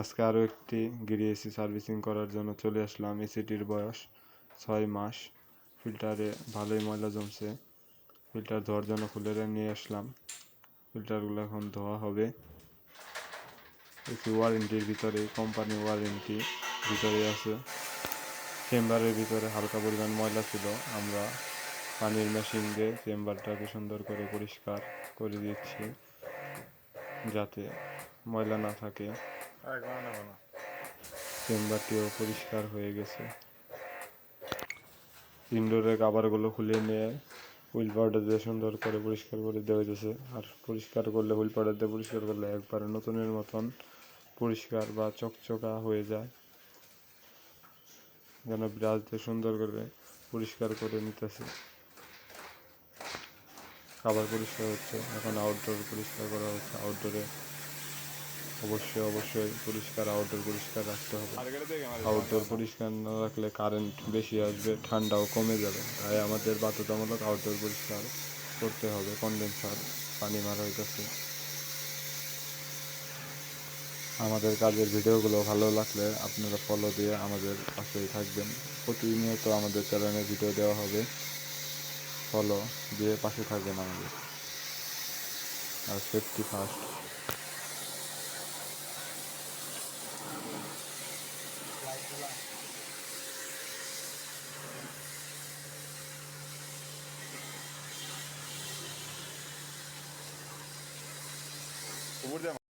আজকে আরও একটি গিরি এসি সার্ভিসিং করার জন্য চলে আসলাম। এসিটির বয়স ছয় মাস। ফিল্টারে ভালোই ময়লা জমছে। ফিল্টার ধোয়ার জন্য খুলে নিয়ে আসলাম। ফিল্টারগুলো এখন ধোয়া হবে। একটি ওয়ারেন্টির ভিতরে কোম্পানি ওয়ারেন্টি ভিতরে আছে। চেম্বারের ভিতরে হালকা পরিমাণ ময়লা ছিল। আমরা পানির মেশিন দিয়ে চেম্বারটাকে সুন্দর করে পরিষ্কার করে দিচ্ছি, যাতে ময়লা না থাকে। চেম্বারটিও পরিষ্কার হয়ে গেছে। ইনডোরের কাভারগুলো খুলে নিয়ে হুইল পাউডার দিয়ে সুন্দর করে পরিষ্কার করে দেওয়া হয়েছে আর পরিষ্কার করলে হুইল পাউডার দিয়ে পরিষ্কার করলে একবারে নতুনের মতন পরিষ্কার বা চকচকা হয়ে যায়। যেন ব্রাশ দিয়ে সুন্দর করে পরিষ্কার করে নিতেছে। খাবার পরিষ্কার হচ্ছে, এখন আউটডোর পরিষ্কার করা হচ্ছে। আউটডোরে অবশ্যই অবশ্যই পরিষ্কার আউটডোর পরিষ্কার রাখতে হবে। আউটডোর পরিষ্কার না রাখলে কারেন্ট বেশি আসবে, ঠান্ডাও কমে যাবে। তাই আমাদের বাধ্যতামূলক আউটডোর পরিষ্কার করতে হবে কন্ডেন্সার পানি মারা হইতেছে। আমাদের কাজের ভিডিওগুলো ভালো লাগলে আপনারা ফলো দিয়ে আমাদের পাশেই থাকবেন। প্রতিনিয়ত আমাদের চ্যানেলে ভিডিও দেওয়া হবে। ফলো দিয়ে পাশে থাকবেন আমাদের। আর সেফটি ফার্স্ট Umur